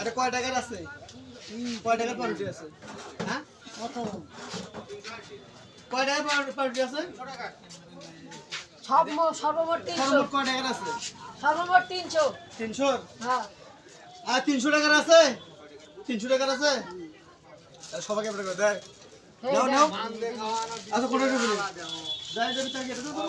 আরে কয় টাকার আছে? কয় টাকার পাউরুটি আছে? হ্যাঁ? কত? কয় টাকার পাউরু- পাউরুটি আছে? সর্ব সর্বমোট তিনশো। কয় টাকার আছে? সর্বমোট তিনশো। তিনশো হ্যাঁ। আর তিনশো টাকার আছে? তিনশো টাকার আছে? সবাইকে এবারে করে দেয়। এই নাও নাও। আচ্ছা কোনো দেয় তাকে এটা দাও।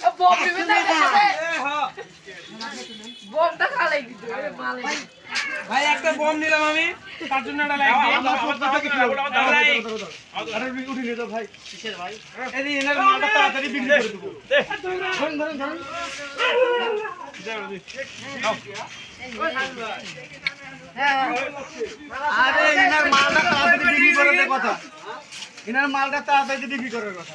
এটা কারা কারা আছে হাইলের বরাবর জন্য রাইট এ ভাই এ ভাই বসতে বসতে এনার মালটা তাড়াতাড়ি বিক্রি করে বিক্রি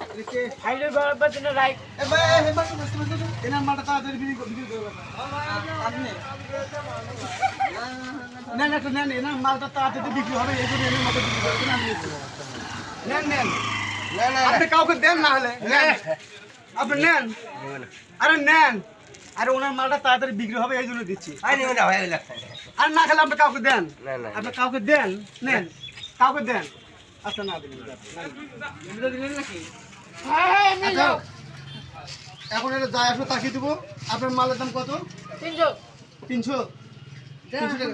না না নেন এনার মালটা তাড়াতাড়ি বিক্রি হবে এই জন্য এনার মালটা বিক্রি করবেন আমি নেন। নেন আপনি কাউকে দেন না হলে নেন। আপনি নেন। আরে নেন। আরে ওনার মালটা তাড়াতাড়ি বিক্রি হবে এই জন্য দিচ্ছি। আর না খেলে আপনি কাউকে দেন। আপনি কাউকে দেন নেন। কাউকে দেন। আচ্ছা না দিন। নাকি? হ্যাঁ হ্যাঁ আচ্ছা এখন এটা যায় আসো তাকিয়ে দেবো। আপনার মালের দাম কত? তিনশো। তিনশো? আচ্ছা নেই।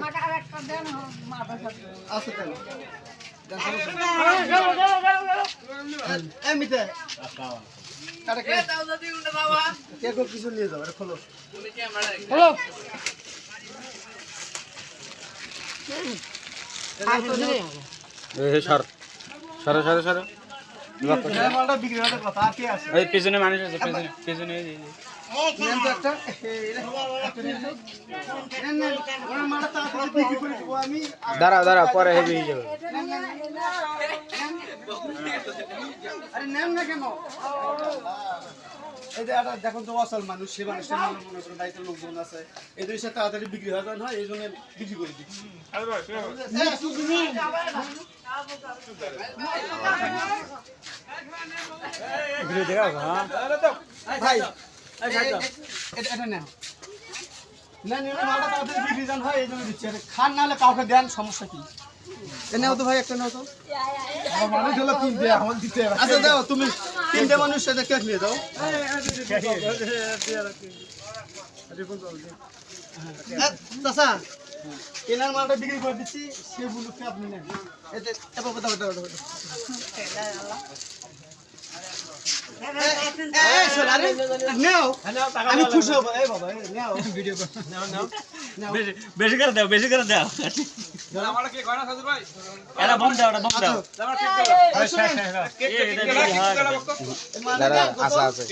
হ্যাঁ, কিছু নিয়ে যাও এটা খোলো। এ সর। সরো সরো সরো। এই মালটা বিক্রি কথা আর কে আছে এই পিছনে মানুষ আছে পিছনে পিছনে দাঁড়াও দাঁড়াও পরে হেভি হয়ে যাবে। নেন, নেন, নেন। আরে নেন না কেন এই যে একটা দেখুন তো অসল মানুষ সে মানুষ মনে করে বাড়িতে লোকজন আছে। এই দুই সাথে তাড়াতাড়ি বিক্রি হয়ে যায় না এই জন্য বিক্রি করে দিই ভাই এটা এটা এটা বিক্রি যান হয় দিচ্ছি আরে খান নাহলে কাউকে দেন সমস্যা কি নাও তো ভাই একটা নাও মানুষ হলো তিনটে দিতে আচ্ছা তুমি তিনটে মানুষ সাথে কেক নিয়ে দাও হ্যাঁ, এনার মালটা বিক্রি করে দিচ্ছি সে বুলুকে আপনি নেন। এতে দাও দাও দাও। আমি খুশি হব এই বাবা এই, নেও। ভিডিও বেশি করে দাও বেশি করে দাও। এটা বম দাও এটা বম দাও। দাঁড়া আছে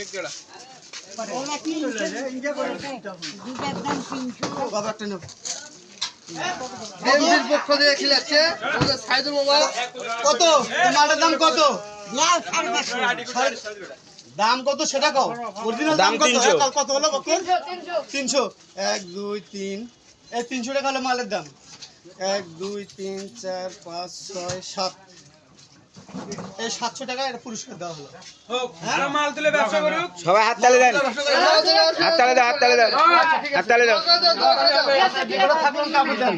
বাবা একটা নেও। পক্ষ থেকে খেলাচ্ছে। সাইদুল মোবাইল কত? মালটার দাম কত? দাম কত সেটা কও। অরিজিনাল দাম কত? 300 কত হলো কত তিনশো। এক দুই তিন। এই তিনশো টাকা হলো মালের দাম। এক দুই তিন চার পাঁচ ছয় সাত। এই সাতশো টাকা এটা পুরস্কার দেওয়া হলো। মাল তুলে ব্যবসা করুক সবাই হাত তালে দেন। হাত তালে দাও হাত তালে দাও হাত তালে দাও দেন।